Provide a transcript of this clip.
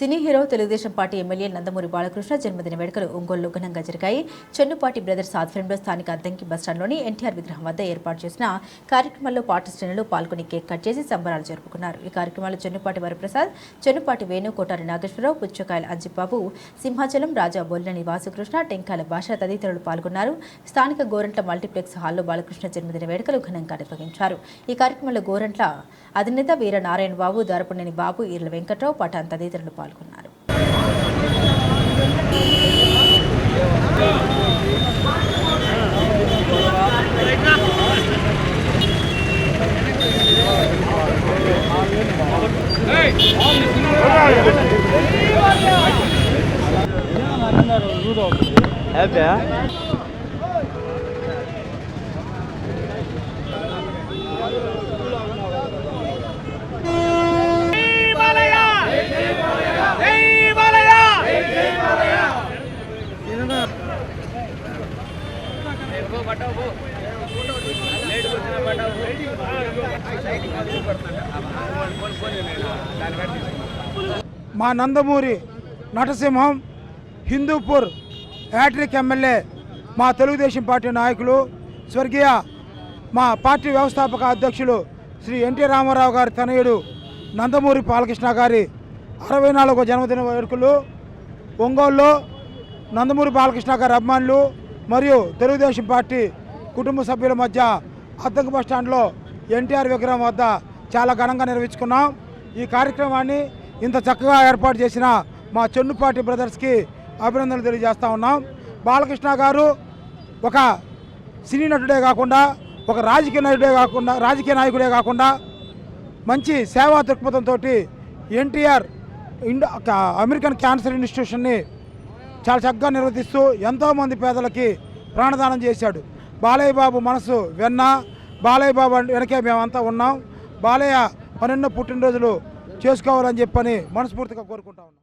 Cine hero Telugu Desam party MLA Nandamuri Balakrishna జన్మదిన వేడుకలు ఒంగోలులో ఘనంగా జరిగాయి. చెన్నుపాటి బ్రదర్స్ ఆధ్వర్యంలో స్థానిక అద్దంకి బస్టాండ్లోని ఎన్టీఆర్ విగ్రహం వద్ద ఏర్పాటు చేసిన కార్యక్రమంలో పార్టీ శ్రేణులు పాల్గొని కేక్ కట్ చేసి సంబరాలు జరుపుకున్నారు. ఈ కార్యక్రమంలో చెన్నుపాటి వరప్రసాద్ చెన్నుపాటి వేణు కోటారి నాగేశ్వరరావు పుచ్చకాయల అంజిబాబు సింహాచలం రాజా బొల్లని వాసుకృష్ణ టెంకాల భాష తదితరులు పాల్గొన్నారు. స్థానిక గోరంట్ల మల్టీప్లెక్స్ హాల్లో బాలకృష్ణ జన్మదిన వేడుకలు ఘనంగా నిర్వహించారు. ఈ కార్యక్రమంలో గోరంట్ల అధినేత వీర నారాయణ బాబు దారపునేని బాబు ఈర్ల వెంకట్రావు పఠాన్ తదితరులు పాల్గొన్నారు. మా నందమూరి నటసింహం హిందూపూర్ హ్యాట్రిక్ ఎమ్మెల్యే మా తెలుగుదేశం పార్టీ నాయకులు స్వర్గీయ మా పార్టీ వ్యవస్థాపక అధ్యక్షులు శ్రీ ఎన్టీ రామారావు గారి తనయుడు నందమూరి బాలకృష్ణ గారి అరవై నాలుగో జన్మదిన వేడుకలు ఒంగోలులో నందమూరి బాలకృష్ణ గారి అభిమానులు మరియు తెలుగుదేశం పార్టీ కుటుంబ సభ్యుల మధ్య అద్దెకు బస్ స్టాండ్లో ఎన్టీఆర్ విగ్రహం వద్ద చాలా ఘనంగా నిర్వహించుకున్నాం. ఈ కార్యక్రమాన్ని ఇంత చక్కగా ఏర్పాటు చేసిన మా చెన్నుపాటి బ్రదర్స్కి అభినందనలు తెలియజేస్తూ ఉన్నాం. బాలకృష్ణ గారు ఒక సినీ నటుడే కాకుండా ఒక రాజకీయ నటుడే కాకుండా రాజకీయ నాయకుడే కాకుండా మంచి సేవా దృక్పథంతో ఎన్టీఆర్ ఇండ అమెరికన్ క్యాన్సర్ ఇన్స్టిట్యూషన్ని చాలా చక్కగా నిర్వర్తిస్తూ ఎంతోమంది పేదలకి ప్రాణదానం చేశాడు. బాలయ్య బాబు మనసు వెన్న బాలయ్య బాబు వెనకే మేమంతా ఉన్నాం. బాలయ్య పన్నెండో పుట్టినరోజులు చేసుకోవాలని చెప్పని మనస్ఫూర్తిగా కోరుకుంటా ఉన్నాం.